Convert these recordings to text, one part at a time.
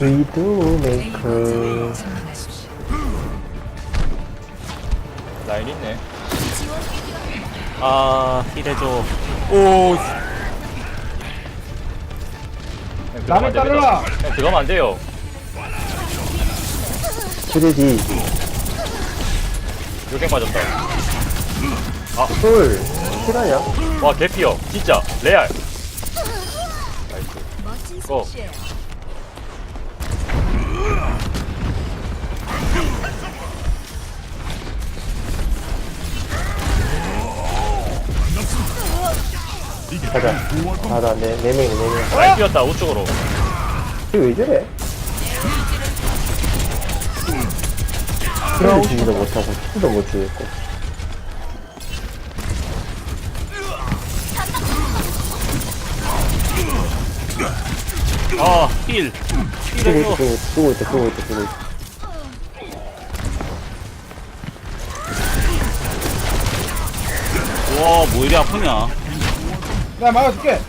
위드메이커 점령하십시오. 라인 있네. 아 힐해줘 오 그냥 남의 들어가면 안 됩니다. 잘라. 그냥 들어가면 안 돼요. 3D 요생 빠졌다. 헐 실화냐? 와 개피어. 진짜 레알. 나이스. 멋진 고. 솜씨예요. 가자 가자 네, 네 명이네 네 명. 라인 뛰었다 우측으로. 이거 왜 저래? 힐을 주지도 못하고 힐도 못 주겠고 아힐 쓰고 있다 힐해줘 쓰고 있다 쓰고 있다 쓰고 있다 와 뭐 이리 아프냐 내가 막아줄게.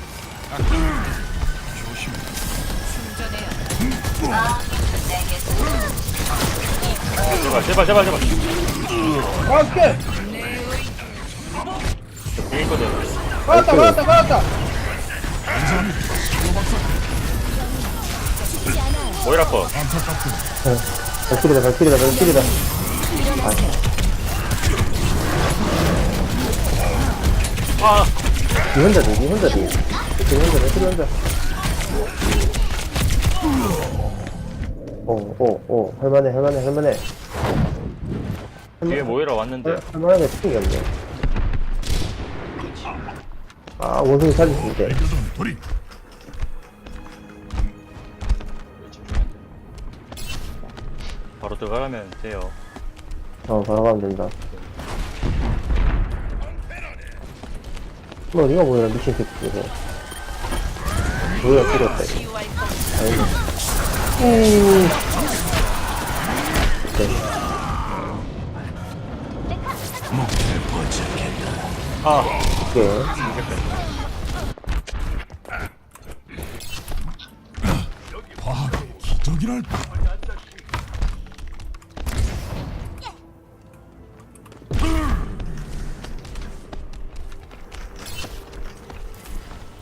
제발 제발 제발 제발. 막아줄게. 뒤에 있거든. 막았다, 막았다, 막았다. 모이라 컷. 발길이다 발길이다 발길이다. 아. 니 혼자지 니 혼자지 니 혼자 발길이 혼자 오오오 할만해 할만해 할만해. 뒤에 모이라 왔는데. 할- 할만하게 스팅이 없네 아 원숭이 살릴 수 있대 바로 들어가면 돼요. 어 바로 가면 된다 뭐 어디가 보이라 미친 새끼 이거 뭐야 필요없다 아이고 음. 네. 아 오케이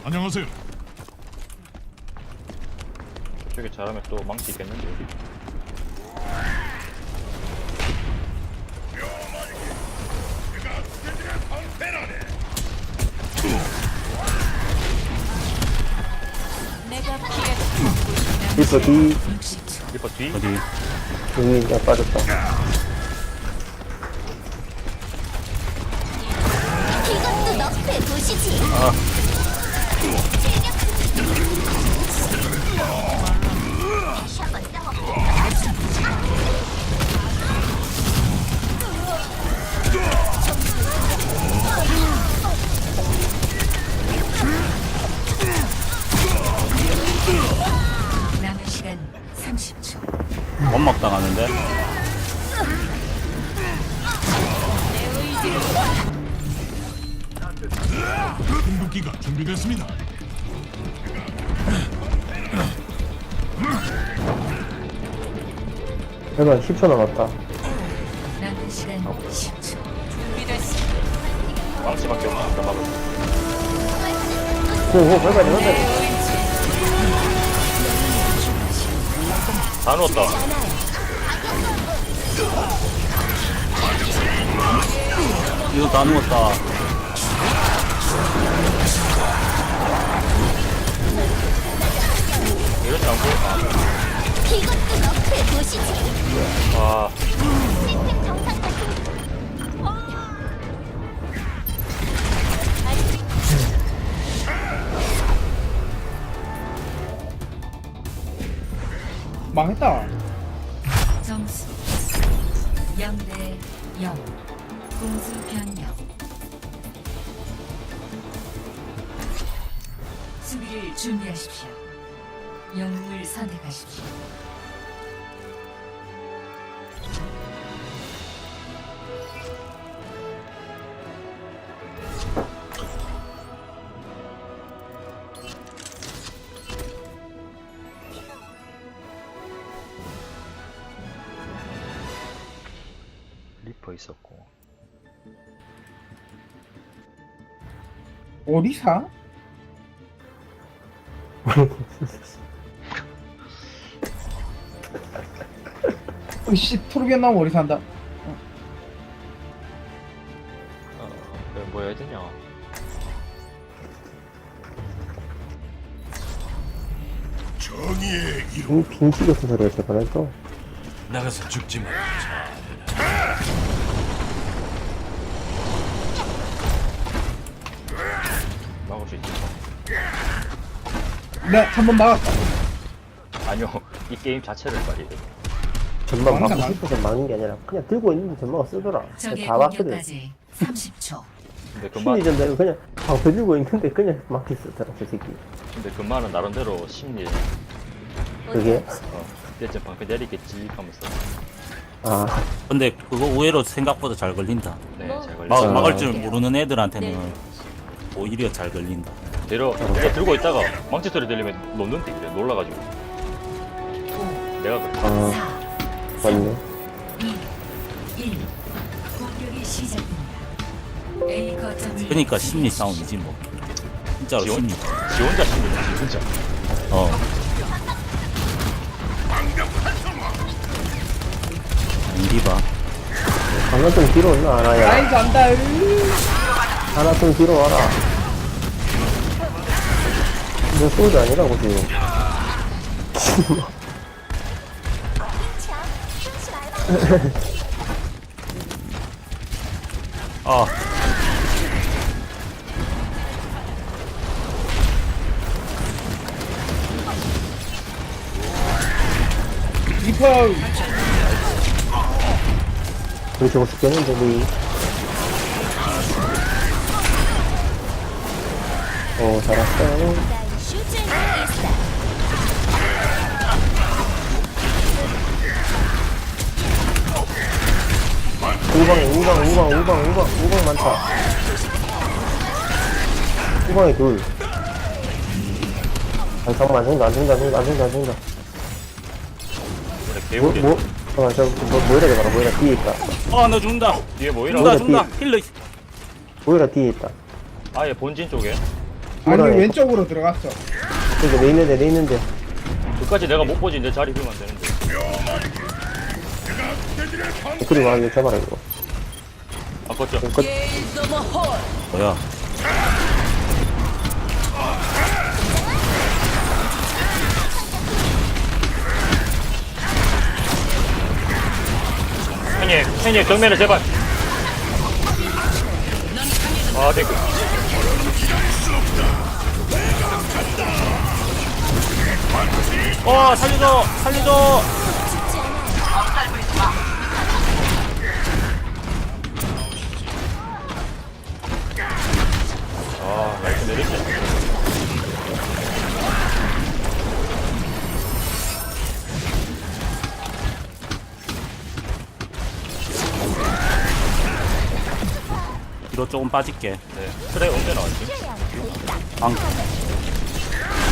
안녕하세요. 저기 잘하면 또 망치 있겠는데. 내가 피해 리퍼 60초. 리퍼 뒤. 어디 여기 야 빠졌다 이것도 너프의 도시지. 남 원막 당하는데 궁극기가 준비됐습니다. 얼마 10초 남았다 남은 시간 10초. 준비됐어. 망치밖에 없다. 막을. 오오 빨리 빨리 다 누웠다. 이거 다 누웠다 이러지 않고. 이 망했다. 점수 0대 0. 공수 변경. 수비를 준비하십시오. 영웅을 선택하십시오. 있었고. 오리사? 으씨 토르비언 나오면 오리사한다? 어, 그래, 뭐 해야 되냐? 정의의 이름. 이 빙치겠어 소리가 저번에도 나가서 죽지 마. 네 한번 막았다 아니요 이 게임 자체를 빨리 전망 막고 막- 싶어서 막는 게 아니라 그냥 들고 있는데 전망을 쓰더라. 적의 다 공격까지 30초. 근데 그만 심리전대로 그냥 방패 들고 있는데 그냥 막히 쓰더라 저 새끼. 근데 그만은 나름대로 심리. 그게? 어 이제쯤 방패 내리겠지 하면서. 아. 근데 그거 의외로 생각보다 잘 걸린다. 네잘 걸려 막, 아. 막을 줄 모르는 애들한테는 오히려 잘 걸린다. 내려 내가 들고 있다가 망치 소리 들리면 놓는데 이래 놀라가지고 내가 그래 아 4, 맞네 2, 1. 공격이 시작됩니다. A 거점을 그러니까 심리 싸움이지 뭐. 진짜로 지원? 심리. 지 혼자 지 혼자 어. 인디바. 하나 좀 뒤로 온나 하나야 아이 간다 으. 하나 좀 뒤로 와라 이거 소주 아니라고 지금 아, 리퍼! 우리 저거 죽겠는데 우리 오 잘했어 우방에 우방 우방 우방 우방 우방 많다 우방에 둘 아, 잠깐만 안 죽는다 안 죽는다 안 죽는다 안 죽는다 안 죽는다 뭐? 개울이 뭐? 잠깐만 저 뭐, 모이라 되봐라 모이라 뒤에 있다 아, 나 죽는다. 뒤에 모이라 죽는다, 죽는다. 힐러. 모이라 뒤에 있다 아예 본진 쪽에 아니 뭐라 해? 왼쪽으로 들어갔어 그러니까 내 있는데 내 있는데 그까지 내가 못 보지 내 자리 비면 안 되는데 그리고 와 이거 잡아라 이거 아 그렇죠 끝 뭐야? 형님 형님 정면에 제발 아 됐고 어, 살려줘, 살려줘. 아 나이스 내리지 뒤로 조금 빠질게. 네 트레 언제 나왔지? 방,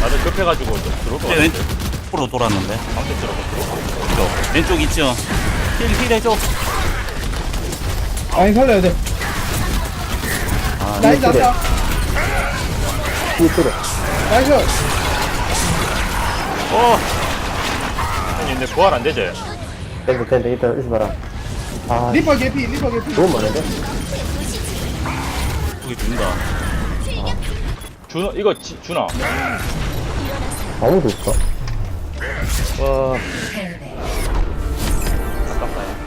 나도 급해가지고 좀 들어올 것 이제 같은데 왼쪽으로 돌았는데. 방금 들어가 들어가 왼쪽, 왼쪽 있죠? 힐, 힐 해줘. 아니 살려야 돼 아, 나이스 났다 때려 나이스! 어, 형님 내 부활 안 되지? 된다 된다 일단 여기서 봐라. 아. 리퍼 개피 리퍼 개피. 너무 많은데? 여기 죽는다. 준호 이거 지, 준아 아무도 없어 와. 아깝다